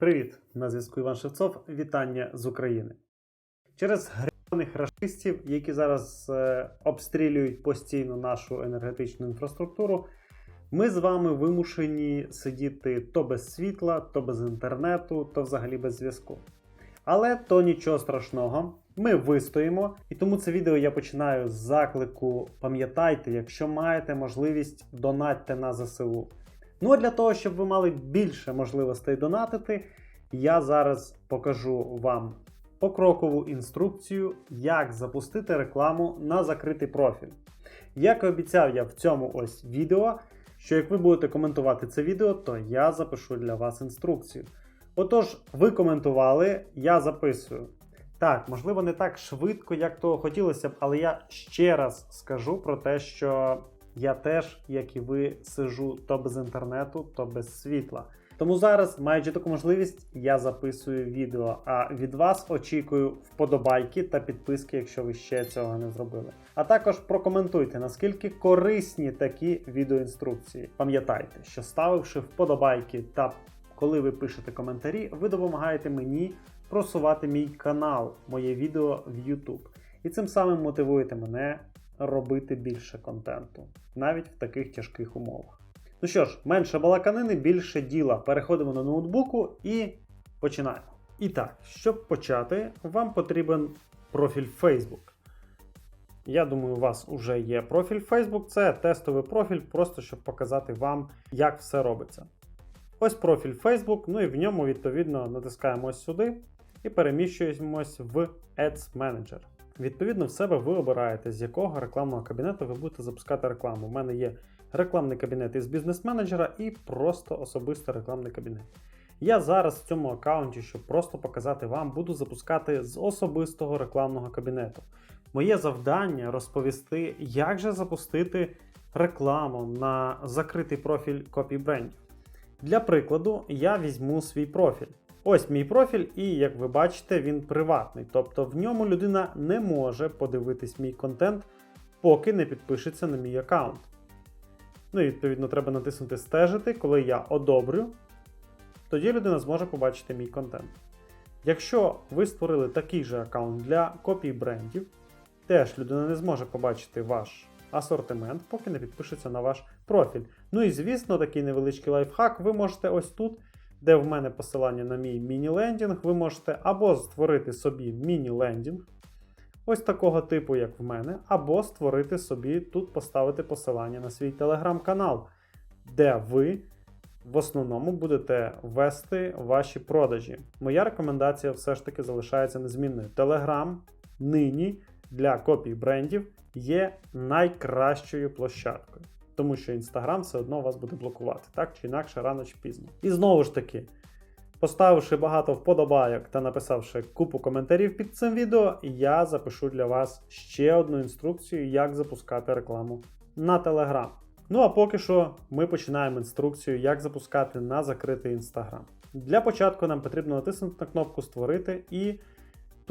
Привіт! На зв'язку Іван Шевцов. Вітання з України. Через гребаних рашистів, які зараз е, обстрілюють постійно нашу енергетичну інфраструктуру, ми з вами вимушені сидіти то без світла, то без інтернету, то взагалі без зв'язку. Але то нічого страшного. Ми вистоїмо, і тому це відео я починаю з заклику. Пам'ятайте, якщо маєте можливість, донатьте на ЗСУ. Ну а для того, щоб ви мали більше можливостей донатити, я зараз покажу вам покрокову інструкцію, як запустити рекламу на закритий профіль. Як і обіцяв я в цьому ось відео, що як ви будете коментувати це відео, то я запишу для вас інструкцію. Отож, ви коментували, я записую. Так, можливо, не так швидко, як того хотілося б, але я ще раз скажу про те, що я теж, як і ви, сижу то без інтернету, то без світла. Тому зараз, маючи таку можливість, я записую відео. А від вас очікую вподобайки та підписки, якщо ви ще цього не зробили. А також прокоментуйте, наскільки корисні такі відеоінструкції. Пам'ятайте, що ставивши вподобайки та коли ви пишете коментарі, ви допомагаєте мені просувати мій канал, моє відео в YouTube. І цим самим мотивуєте мене робити більше контенту, навіть в таких тяжких умовах. Ну що ж, менше балаканини, більше діла. Переходимо на ноутбуку і починаємо. І так, щоб почати, вам потрібен профіль Facebook. Я думаю, у вас вже є профіль Facebook. Це тестовий профіль, просто щоб показати вам, як все робиться. Ось профіль Facebook, ну і в ньому, відповідно, натискаємо ось сюди і переміщуємось в Ads Manager. Відповідно, в себе ви обираєте, з якого рекламного кабінету ви будете запускати рекламу. У мене є рекламний кабінет із бізнес-менеджера і просто особисто рекламний кабінет. Я зараз в цьому аккаунті, щоб просто показати вам, буду запускати з особистого рекламного кабінету. Моє завдання розповісти, як же запустити рекламу на закритий профіль копі-брендів. Для прикладу, я візьму свій профіль. Ось мій профіль, і як ви бачите, він приватний. Тобто в ньому людина не може подивитись мій контент, поки не підпишеться на мій аккаунт. Ну і відповідно треба натиснути Стежити, коли я одобрю, тоді людина зможе побачити мій контент. Якщо ви створили такий же аккаунт для копій брендів, теж людина не зможе побачити ваш асортимент, поки не підпишеться на ваш профіль. Ну і звісно, такий невеличкий лайфхак, ви можете ось тут де в мене посилання на мій міні-лендінг, ви можете або створити собі міні-лендінг, ось такого типу, як в мене, або створити собі тут поставити посилання на свій телеграм-канал, де ви в основному будете вести ваші продажі. Моя рекомендація все ж таки залишається незмінною. Телеграм нині для копій брендів є найкращою площадкою тому що Інстаграм все одно вас буде блокувати, так чи інакше, рано чи пізно. І знову ж таки, поставивши багато вподобайок та написавши купу коментарів під цим відео, я запишу для вас ще одну інструкцію, як запускати рекламу на Telegram. Ну а поки що ми починаємо інструкцію, як запускати на закритий Інстаграм. Для початку нам потрібно натиснути на кнопку Створити і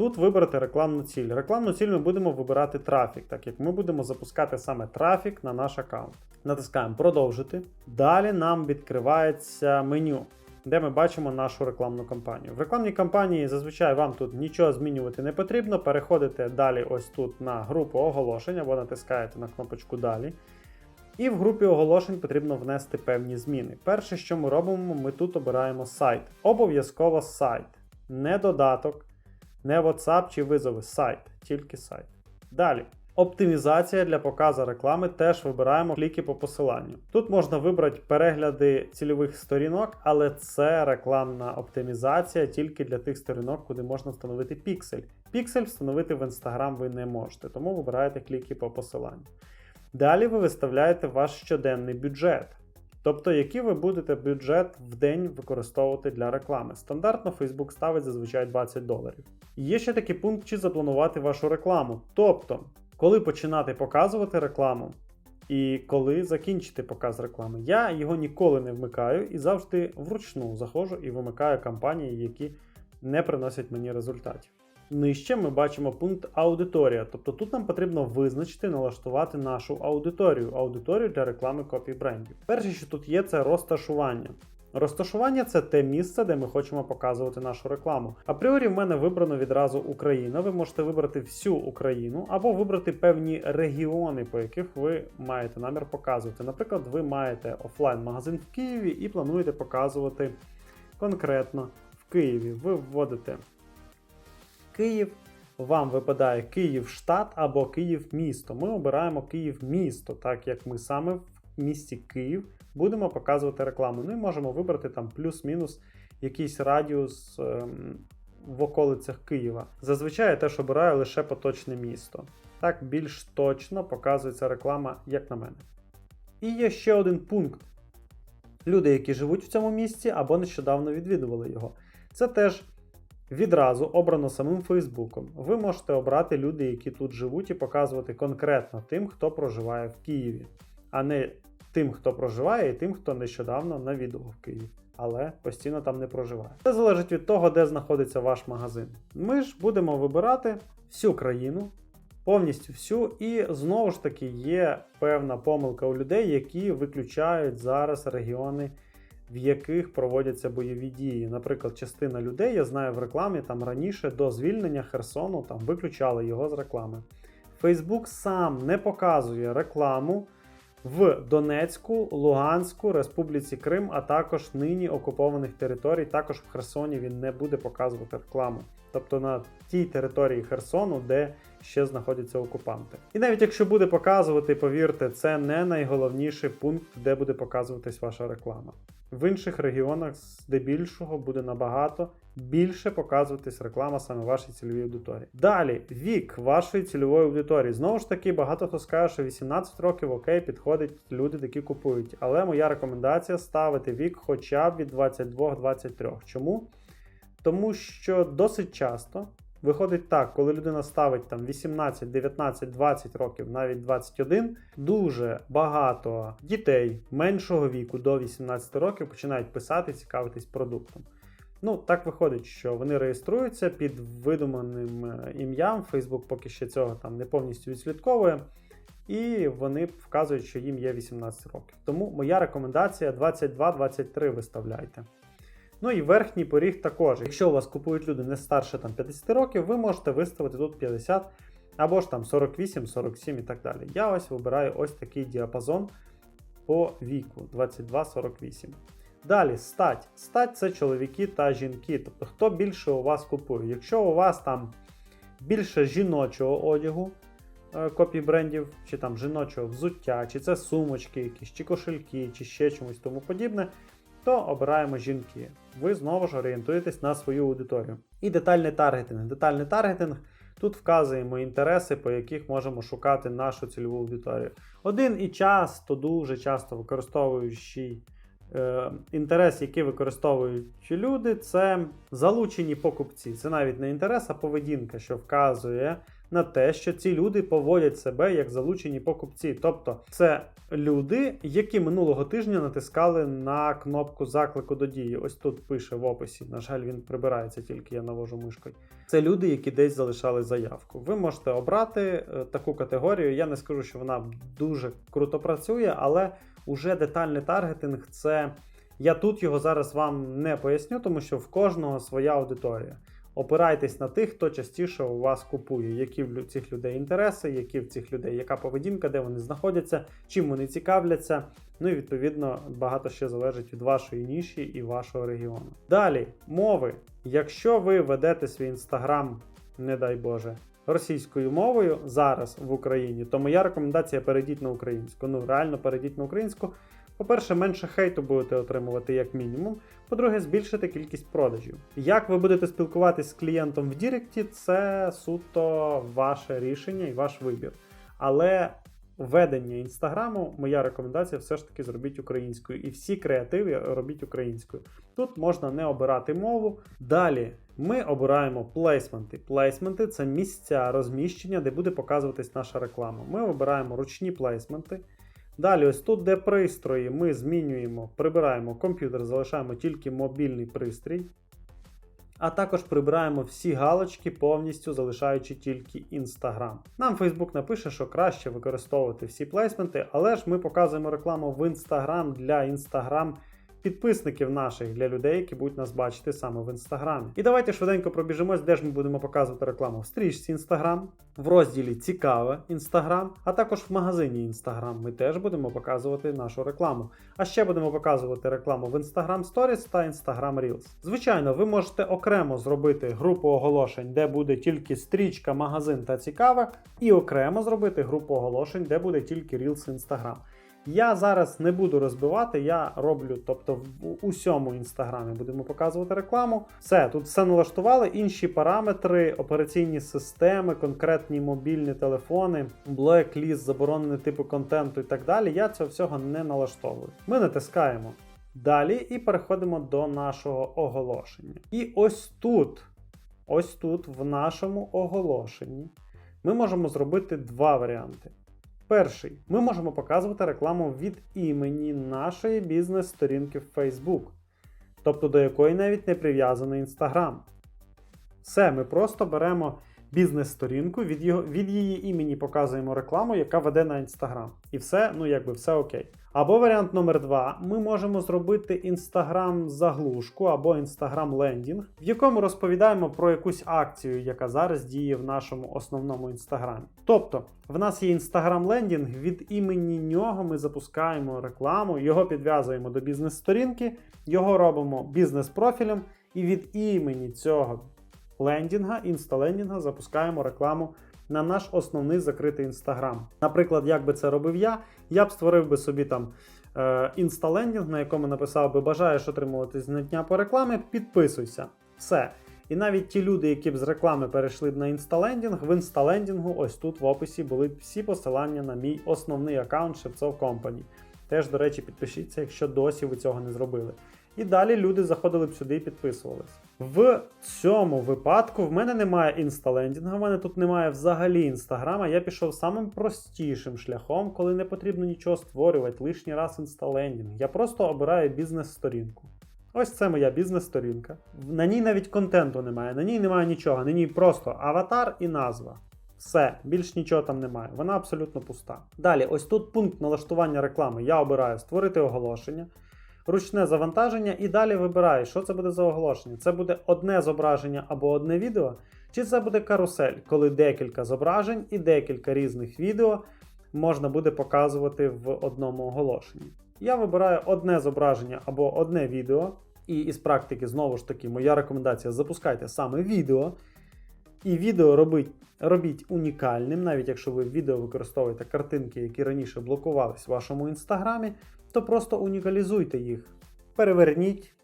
Тут вибрати рекламну ціль. Рекламну ціль ми будемо вибирати трафік, так як ми будемо запускати саме трафік на наш аккаунт. Натискаємо Продовжити. Далі нам відкривається меню, де ми бачимо нашу рекламну кампанію. В рекламній кампанії зазвичай вам тут нічого змінювати не потрібно. Переходите далі ось тут на групу оголошень або натискаєте на кнопочку Далі. І в групі оголошень потрібно внести певні зміни. Перше, що ми робимо, ми тут обираємо сайт. Обов'язково сайт, не додаток. Не WhatsApp чи визови, сайт, тільки сайт. Далі. Оптимізація для показу реклами теж вибираємо кліки по посиланню. Тут можна вибрати перегляди цільових сторінок, але це рекламна оптимізація тільки для тих сторінок, куди можна встановити піксель. Піксель встановити в Instagram ви не можете, тому вибираєте кліки по посиланню. Далі ви виставляєте ваш щоденний бюджет. Тобто, який ви будете бюджет в день використовувати для реклами. Стандартно Facebook ставить зазвичай 20 доларів. Є ще такий пункт, чи запланувати вашу рекламу. Тобто, коли починати показувати рекламу і коли закінчити показ реклами. Я його ніколи не вмикаю і завжди вручну заходжу і вимикаю кампанії, які не приносять мені результатів. Нижче ми бачимо пункт аудиторія, тобто тут нам потрібно визначити, налаштувати нашу аудиторію, аудиторію для реклами копій брендів. Перше, що тут є, це розташування. Розташування це те місце, де ми хочемо показувати нашу рекламу. Апріорі в мене вибрано відразу Україна. Ви можете вибрати всю Україну або вибрати певні регіони, по яких ви маєте намір показувати. Наприклад, ви маєте офлайн-магазин в Києві і плануєте показувати конкретно в Києві. Ви вводите Київ. Вам випадає Київ штат або Київ місто. Ми обираємо Київ місто, так як ми саме в місті Київ будемо показувати рекламу. Ну і можемо вибрати там плюс-мінус якийсь радіус ем, в околицях Києва. Зазвичай я теж обираю лише поточне місто. Так більш точно показується реклама, як на мене. І є ще один пункт. Люди, які живуть в цьому місті або нещодавно відвідували його. Це теж відразу обрано самим Фейсбуком. Ви можете обрати люди, які тут живуть, і показувати конкретно тим, хто проживає в Києві, а не тим, хто проживає, і тим, хто нещодавно навідував Київ, але постійно там не проживає. Це залежить від того, де знаходиться ваш магазин. Ми ж будемо вибирати всю країну. Повністю всю, і знову ж таки є певна помилка у людей, які виключають зараз регіони, в яких проводяться бойові дії. Наприклад, частина людей, я знаю в рекламі там раніше до звільнення Херсону там виключали його з реклами. Фейсбук сам не показує рекламу в Донецьку, Луганську, Республіці Крим, а також нині окупованих територій. Також в Херсоні він не буде показувати рекламу. Тобто на тій території Херсону, де ще знаходяться окупанти. І навіть якщо буде показувати, повірте, це не найголовніший пункт, де буде показуватись ваша реклама. В інших регіонах, здебільшого, буде набагато більше показуватись реклама саме вашій цільовій аудиторії. Далі, вік вашої цільової аудиторії. Знову ж таки, багато хто скаже, що 18 років окей, підходить люди, які купують. Але моя рекомендація ставити вік хоча б від 22-23. Чому? Тому що досить часто виходить так, коли людина ставить там 18, 19, 20 років, навіть 21, дуже багато дітей меншого віку до 18 років починають писати, цікавитись продуктом. Ну, так виходить, що вони реєструються під видуманим е, ім'ям. Facebook поки ще цього там не повністю відслідковує. І вони вказують, що їм є 18 років. Тому моя рекомендація 22-23 виставляйте. Ну і верхній поріг також. Якщо у вас купують люди не старше там, 50 років, ви можете виставити тут 50 або ж там 48, 47 і так далі. Я ось вибираю ось такий діапазон по віку 22-48. Далі стать. Стать це чоловіки та жінки. Тобто, хто більше у вас купує. Якщо у вас там більше жіночого одягу, е, копій брендів, чи там жіночого взуття, чи це сумочки, якісь, чи кошельки, чи ще чомусь тому подібне, то обираємо жінки. Ви знову ж орієнтуєтесь на свою аудиторію. І детальний таргетинг. Детальний таргетинг. Тут вказуємо інтереси, по яких можемо шукати нашу цільову аудиторію. Один і часто, дуже часто використовуючий е, інтерес, який використовують люди, це залучені покупці. Це навіть не інтерес, а поведінка, що вказує на те, що ці люди поводять себе як залучені покупці. Тобто це люди, які минулого тижня натискали на кнопку заклику до дії. Ось тут пише в описі. На жаль, він прибирається, тільки я навожу мишкою. Це люди, які десь залишали заявку. Ви можете обрати е, таку категорію. Я не скажу, що вона дуже круто працює, але уже детальний таргетинг це. Я тут його зараз вам не поясню, тому що в кожного своя аудиторія. Опирайтесь на тих, хто частіше у вас купує, які в цих людей інтереси, які в цих людей, яка поведінка, де вони знаходяться, чим вони цікавляться. Ну і відповідно багато ще залежить від вашої ніші і вашого регіону. Далі, мови. Якщо ви ведете свій інстаграм, не дай Боже, російською мовою зараз в Україні, то моя рекомендація перейдіть на українську. Ну, реально перейдіть на українську. По-перше, менше хейту будете отримувати як мінімум. По-друге, збільшити кількість продажів. Як ви будете спілкуватись з клієнтом в Діректі, це суто ваше рішення і ваш вибір. Але ведення інстаграму, моя рекомендація все ж таки зробіть українською. І всі креативи робіть українською. Тут можна не обирати мову. Далі ми обираємо плейсменти. Плейсменти це місця розміщення, де буде показуватись наша реклама. Ми обираємо ручні плейсменти. Далі, ось тут, де пристрої, ми змінюємо, прибираємо комп'ютер, залишаємо тільки мобільний пристрій. А також прибираємо всі галочки, повністю залишаючи тільки Instagram. Нам Facebook напише, що краще використовувати всі плейсменти, але ж ми показуємо рекламу в Instagram для Instagram підписників наших для людей, які будуть нас бачити саме в інстаграмі. І давайте швиденько пробіжимось, де ж ми будемо показувати рекламу в стрічці Інстаграм, в розділі Цікаве Інстаграм, а також в магазині Інстаграм. Ми теж будемо показувати нашу рекламу. А ще будемо показувати рекламу в Instagram Stories та Instagram Reels. Звичайно, ви можете окремо зробити групу оголошень, де буде тільки стрічка, магазин та цікаве, і окремо зробити групу оголошень, де буде тільки Reels Instagram. Я зараз не буду розбивати, я роблю, тобто в усьому інстаграмі будемо показувати рекламу. Все, тут все налаштували. Інші параметри, операційні системи, конкретні мобільні телефони, блек-ліст, заборонені типи контенту і так далі. Я цього всього не налаштовую. Ми натискаємо далі і переходимо до нашого оголошення. І ось тут, ось тут, в нашому оголошенні, ми можемо зробити два варіанти. Перший, ми можемо показувати рекламу від імені нашої бізнес-сторінки в Facebook, тобто до якої навіть не прив'язаний Instagram. Все, ми просто беремо бізнес-сторінку, від, його, від її імені показуємо рекламу, яка веде на Instagram. І все, ну якби все окей. Або варіант номер два: ми можемо зробити Instagram заглушку або Instagram лендінг, в якому розповідаємо про якусь акцію, яка зараз діє в нашому основному інстаграмі. Тобто, в нас є Instagram лендінг, від імені нього ми запускаємо рекламу, його підв'язуємо до бізнес-сторінки, його робимо бізнес-профілем, і від імені цього лендінга, інсталендінга запускаємо рекламу на наш основний закритий інстаграм. Наприклад, як би це робив я, я б створив би собі там е, інсталендінг, на якому написав би бажаєш отримувати знання по рекламі, підписуйся. Все. І навіть ті люди, які б з реклами перейшли б на інсталендінг, в інсталендінгу ось тут в описі були б всі посилання на мій основний аккаунт Шевцов Company. Теж, до речі, підпишіться, якщо досі ви цього не зробили. І далі люди заходили б сюди і підписувались. В цьому випадку в мене немає інсталендінга, в мене тут немає взагалі інстаграма. Я пішов самим простішим шляхом, коли не потрібно нічого створювати, лишній раз інсталендінг. Я просто обираю бізнес-сторінку. Ось це моя бізнес-сторінка. На ній навіть контенту немає, на ній немає нічого, на ній просто аватар і назва. Все, більш нічого там немає. Вона абсолютно пуста. Далі, ось тут пункт налаштування реклами. Я обираю створити оголошення ручне завантаження, і далі вибираю, що це буде за оголошення. Це буде одне зображення або одне відео, чи це буде карусель, коли декілька зображень і декілька різних відео можна буде показувати в одному оголошенні. Я вибираю одне зображення або одне відео, і із практики, знову ж таки, моя рекомендація: запускайте саме відео. І відео робіть, робіть унікальним, навіть якщо ви в відео використовуєте картинки, які раніше блокувались в вашому інстаграмі, то просто унікалізуйте їх. Переверніть,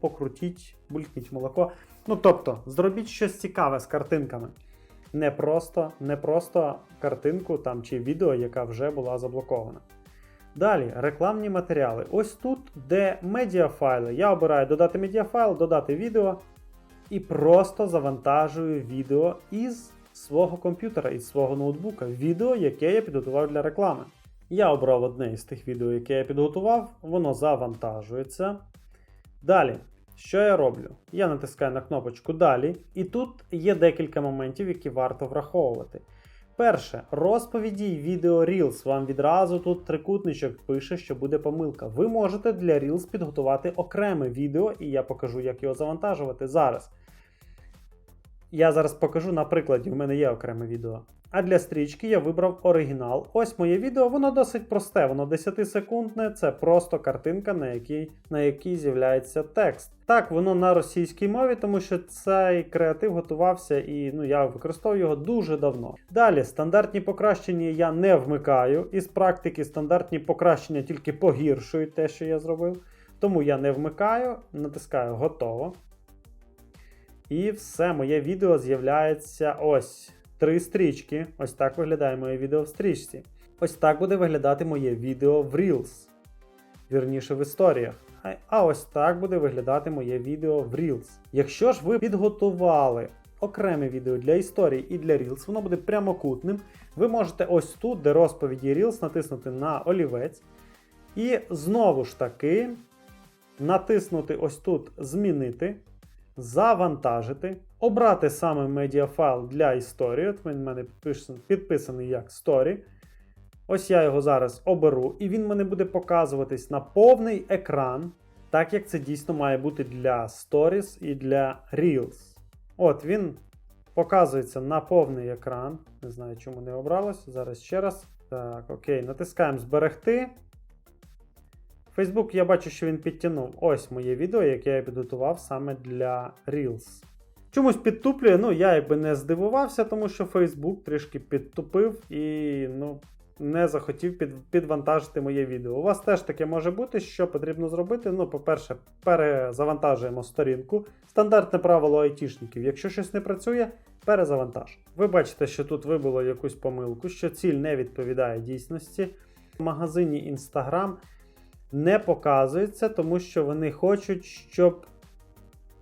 покрутіть, булькніть молоко. Ну тобто, зробіть щось цікаве з картинками. Не просто, не просто картинку там чи відео, яка вже була заблокована. Далі, рекламні матеріали. Ось тут, де медіафайли. Я обираю додати медіафайл, додати відео і просто завантажую відео із свого комп'ютера, із свого ноутбука. Відео, яке я підготував для реклами. Я обрав одне із тих відео, яке я підготував, воно завантажується. Далі, що я роблю? Я натискаю на кнопочку Далі, і тут є декілька моментів, які варто враховувати. Перше, розповіді й відео Reels. Вам відразу тут трикутничок пише, що буде помилка. Ви можете для Reels підготувати окреме відео, і я покажу, як його завантажувати зараз. Я зараз покажу на прикладі, в мене є окреме відео. А для стрічки я вибрав оригінал. Ось моє відео, воно досить просте, воно 10-секундне, це просто картинка, на якій на якій з'являється текст. Так, воно на російській мові, тому що цей креатив готувався і ну, я використовую його дуже давно. Далі, стандартні покращення я не вмикаю. Із практики стандартні покращення тільки погіршують те, що я зробив. Тому я не вмикаю, натискаю готово. І все, моє відео з'являється ось три стрічки. Ось так виглядає моє відео в стрічці. Ось так буде виглядати моє відео в Reels. Вірніше в історіях. А- ось так буде виглядати моє відео в Reels. Якщо ж ви підготували окреме відео для історії і для Reels, воно буде прямокутним. Ви можете ось тут, де розповіді Reels, натиснути на олівець. І знову ж таки натиснути ось тут Змінити завантажити, обрати саме медіафайл для історії. От він в мене підписаний, як Story. Ось я його зараз оберу, і він мене буде показуватись на повний екран. так як це дійсно має бути для Stories і для Reels. От він показується на повний екран. Не знаю, чому не обралось. Зараз ще раз. Так, окей, натискаємо зберегти. Facebook я бачу, що він підтягнув. Ось моє відео, яке я підготував саме для Reels. Чомусь підтуплює, ну я якби не здивувався, тому що Facebook трішки підтупив і ну, не захотів під, підвантажити моє відео. У вас теж таке може бути, що потрібно зробити. Ну, по-перше, перезавантажуємо сторінку. Стандартне правило айтішників. Якщо щось не працює, перезавантаж. Ви бачите, що тут вибило якусь помилку, що ціль не відповідає дійсності. В магазині Instagram не показується, тому що вони хочуть, щоб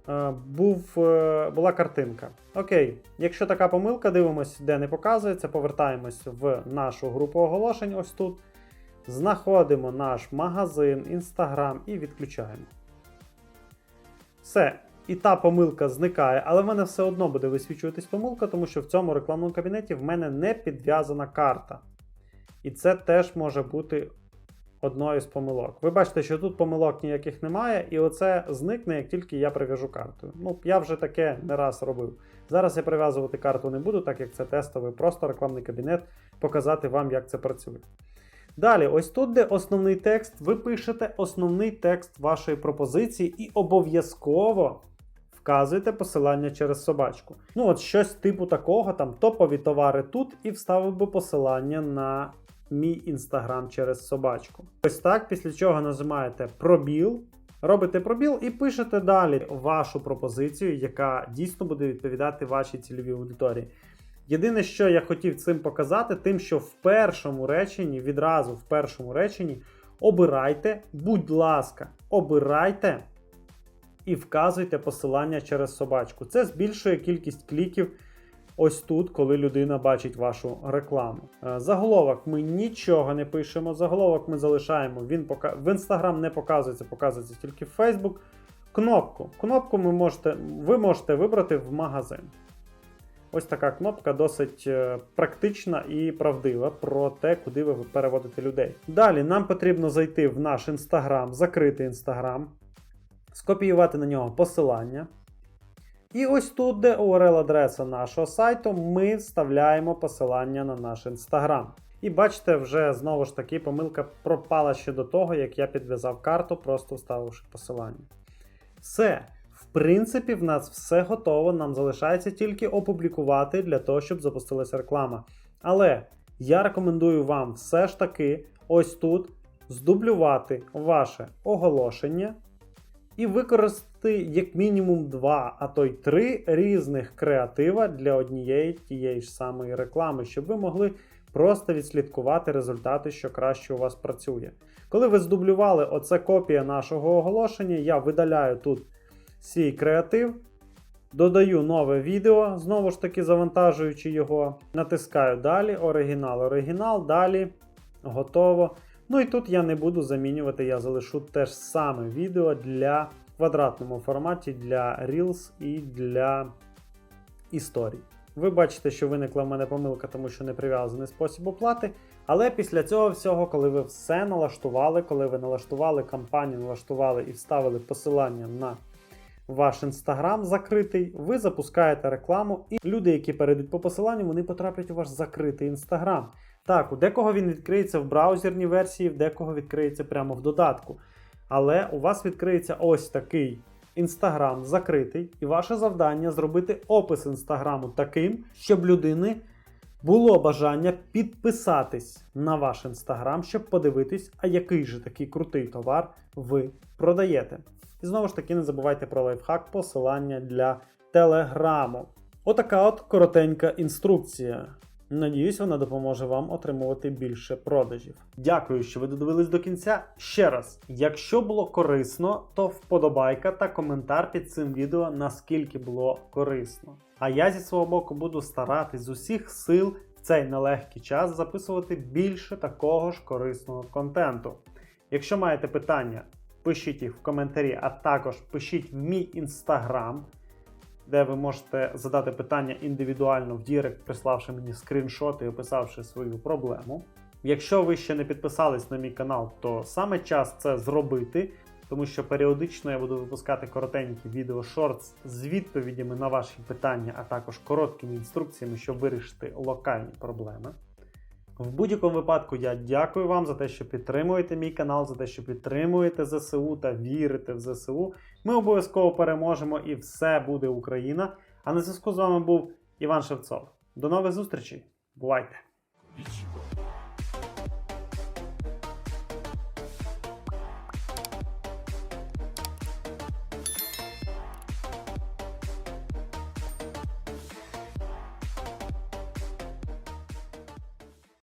е, був, е, була картинка. Окей, якщо така помилка, дивимося, де не показується, повертаємось в нашу групу оголошень. Ось тут. Знаходимо наш магазин, Instagram і відключаємо. Все. І та помилка зникає, але в мене все одно буде висвічуватись помилка, тому що в цьому рекламному кабінеті в мене не підв'язана карта. І це теж може бути одною з помилок. Ви бачите, що тут помилок ніяких немає, і оце зникне, як тільки я прив'яжу карту. Ну, я вже таке не раз робив. Зараз я прив'язувати карту не буду, так як це тестовий, просто рекламний кабінет, показати вам, як це працює. Далі, ось тут, де основний текст, ви пишете основний текст вашої пропозиції і обов'язково вказуєте посилання через собачку. Ну, от щось типу такого, там топові товари тут, і вставив би посилання на мій інстаграм через собачку. Ось так, після чого нажимаєте пробіл, робите пробіл і пишете далі вашу пропозицію, яка дійсно буде відповідати вашій цільовій аудиторії. Єдине, що я хотів цим показати, тим, що в першому реченні, відразу в першому реченні, обирайте, будь ласка, обирайте і вказуйте посилання через собачку. Це збільшує кількість кліків ось тут, коли людина бачить вашу рекламу. Е, Заголовок ми нічого не пишемо. Заголовок ми залишаємо. Він пока... В Instagram не показується, показується тільки в Facebook. Кнопку. Кнопку ви можете, ви можете вибрати в магазин. Ось така кнопка досить е, практична і правдива про те, куди ви переводите людей. Далі нам потрібно зайти в наш інстаграм, закрити інстаграм, скопіювати на нього посилання. І ось тут, де URL-адреса нашого сайту, ми вставляємо посилання на наш інстаграм. І бачите, вже знову ж таки помилка пропала ще до того, як я підв'язав карту, просто вставивши посилання. Все. В принципі, в нас все готово. Нам залишається тільки опублікувати для того, щоб запустилася реклама. Але я рекомендую вам все ж таки ось тут здублювати ваше оголошення і використати як мінімум два, а то й три різних креатива для однієї тієї ж самої реклами, щоб ви могли просто відслідкувати результати, що краще у вас працює. Коли ви здублювали оце копія нашого оголошення, я видаляю тут свій креатив, додаю нове відео, знову ж таки завантажуючи його, натискаю далі, оригінал, оригінал, далі, готово. Ну і тут я не буду замінювати, я залишу те ж саме відео для квадратному форматі для Reels і для історій. Ви бачите, що виникла в мене помилка, тому що не прив'язаний спосіб оплати. Але після цього всього, коли ви все налаштували, коли ви налаштували кампанію, налаштували і вставили посилання на ваш інстаграм закритий, ви запускаєте рекламу, і люди, які перейдуть по посиланню, вони потраплять у ваш закритий інстаграм. Так, у декого він відкриється в браузерній версії, в декого відкриється прямо в додатку. Але у вас відкриється ось такий інстаграм закритий, і ваше завдання зробити опис інстаграму таким, щоб людини було бажання підписатись на ваш інстаграм, щоб подивитись, а який же такий крутий товар ви продаєте. І знову ж таки, не забувайте про лайфхак посилання для телеграму. Отака от коротенька інструкція. Надіюсь, вона допоможе вам отримувати більше продажів. Дякую, що ви додивились до кінця. Ще раз, якщо було корисно, то вподобайка та коментар під цим відео, наскільки було корисно. А я зі свого боку буду старатись з усіх сил в цей нелегкий час записувати більше такого ж корисного контенту. Якщо маєте питання, пишіть їх в коментарі, а також пишіть в мій інстаграм де ви можете задати питання індивідуально в Дірект, приславши мені скріншоти і описавши свою проблему. Якщо ви ще не підписались на мій канал, то саме час це зробити. тому що періодично я буду випускати коротенькі відео шортс з відповідями на ваші питання, а також короткими інструкціями, щоб вирішити локальні проблеми. В будь-якому випадку я дякую вам за те, що підтримуєте мій канал, за те, що підтримуєте ЗСУ та вірите в ЗСУ. Ми обов'язково переможемо і все буде Україна. А на зв'язку з вами був Іван Шевцов. До нових зустрічей. Бувайте!